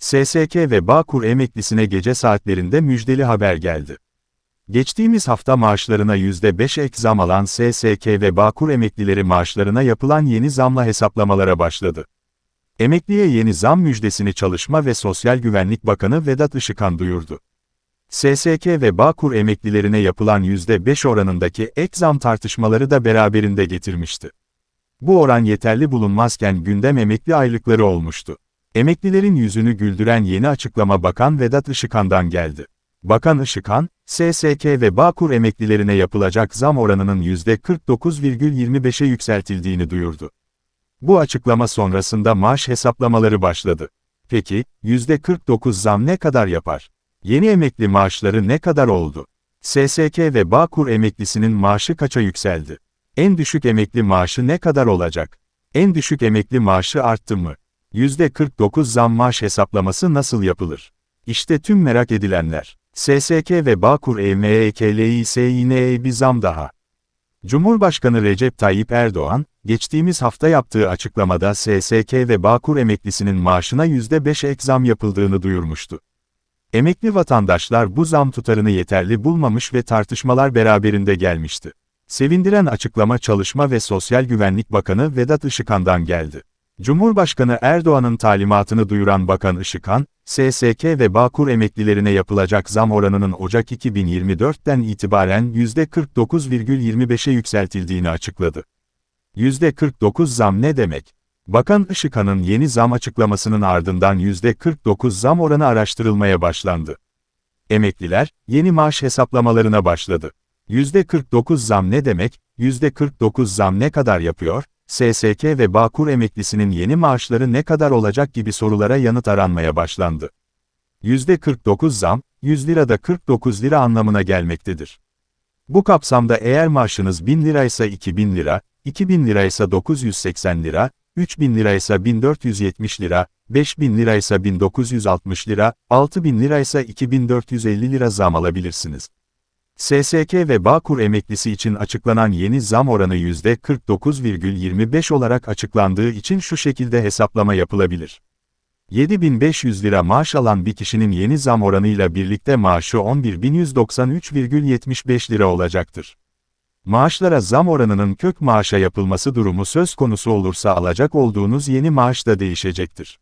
SSK ve Bağkur emeklisine gece saatlerinde müjdeli haber geldi. Geçtiğimiz hafta maaşlarına %5 ek zam alan SSK ve Bağkur emeklileri maaşlarına yapılan yeni zamla hesaplamalara başladı. Emekliye yeni zam müjdesini Çalışma ve Sosyal Güvenlik Bakanı Vedat Işıkhan duyurdu. SSK ve Bağkur emeklilerine yapılan %5 oranındaki ek zam tartışmaları da beraberinde getirmişti. Bu oran yeterli bulunmazken gündem emekli aylıkları olmuştu. Emeklilerin yüzünü güldüren yeni açıklama Bakan Vedat Işıkhan'dan geldi. Bakan Işıkhan, SSK ve Bağkur emeklilerine yapılacak zam oranının %49,25'e yükseltildiğini duyurdu. Bu açıklama sonrasında maaş hesaplamaları başladı. Peki, %49 zam ne kadar yapar? Yeni emekli maaşları ne kadar oldu? SSK ve Bağkur emeklisinin maaşı kaça yükseldi? En düşük emekli maaşı ne kadar olacak? En düşük emekli maaşı arttı mı? %49 zam maaş hesaplaması nasıl yapılır? İşte tüm merak edilenler. SSK ve Bağkur E EMEKLİSİN'e bir zam daha. Cumhurbaşkanı Recep Tayyip Erdoğan, geçtiğimiz hafta yaptığı açıklamada SSK ve Bağkur emeklisinin maaşına %5 ek zam yapıldığını duyurmuştu. Emekli vatandaşlar bu zam tutarını yeterli bulmamış ve tartışmalar beraberinde gelmişti. Sevindiren açıklama Çalışma ve Sosyal Güvenlik Bakanı Vedat Işıkhan'dan geldi. Cumhurbaşkanı Erdoğan'ın talimatını duyuran Bakan Işıkhan, SSK ve Bağkur emeklilerine yapılacak zam oranının Ocak 2024'ten itibaren %49,25'e yükseltildiğini açıkladı. %49 zam ne demek? Bakan Işıkhan'ın yeni zam açıklamasının ardından %49 zam oranı araştırılmaya başlandı. Emekliler, yeni maaş hesaplamalarına başladı. %49 zam ne demek, %49 zam ne kadar yapıyor, SSK ve Bağkur emeklisinin yeni maaşları ne kadar olacak gibi sorulara yanıt aranmaya başlandı. %49 zam, 100 lirada 49 lira anlamına gelmektedir. Bu kapsamda eğer maaşınız 1000 liraysa 2000 lira, 2000 liraysa 980 lira, 3000 liraysa 1470 lira, 5000 liraysa 1960 lira, 6000 liraysa 2450 lira zam alabilirsiniz. SSK ve Bağkur emeklisi için açıklanan yeni zam oranı %49,25 olarak açıklandığı için şu şekilde hesaplama yapılabilir. 7500 lira maaş alan bir kişinin yeni zam oranıyla birlikte maaşı 11.193,75 lira olacaktır. Maaşlara zam oranının kök maaşa yapılması durumu söz konusu olursa alacak olduğunuz yeni maaş da değişecektir.